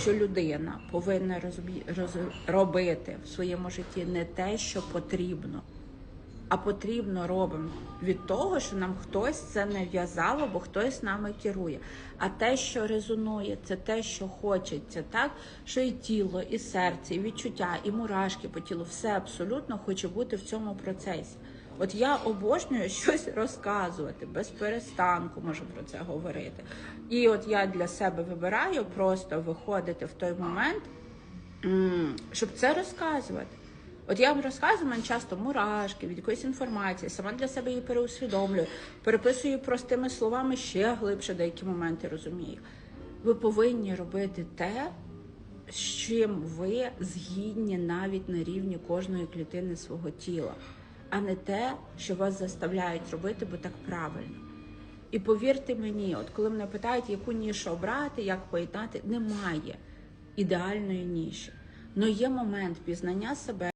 що людина повинна розбі- роз- робити в своєму житті не те, що потрібно, а потрібно робимо від того, що нам хтось це нав'язав, або хтось нами керує. А те, що резонує, це те, що хочеться, так що і тіло, і серце, і відчуття, і мурашки по тілу, все абсолютно хоче бути в цьому процесі. От я обожнюю щось розказувати, без перестанку можу про це говорити. І от я для себе вибираю просто виходити в той момент, щоб це розказувати. От я вам розказую, мене часто мурашки від якоїсь інформації, сама для себе її переусвідомлюю, переписую простими словами ще глибше деякі моменти розумію. Ви повинні робити те, з чим ви згідні навіть на рівні кожної клітини свого тіла, а не те, що вас заставляють робити, бо так правильно. І повірте мені, от коли мене питають, яку нішу обрати, як поєднати, немає ідеальної ніші. Но є момент пізнання себе.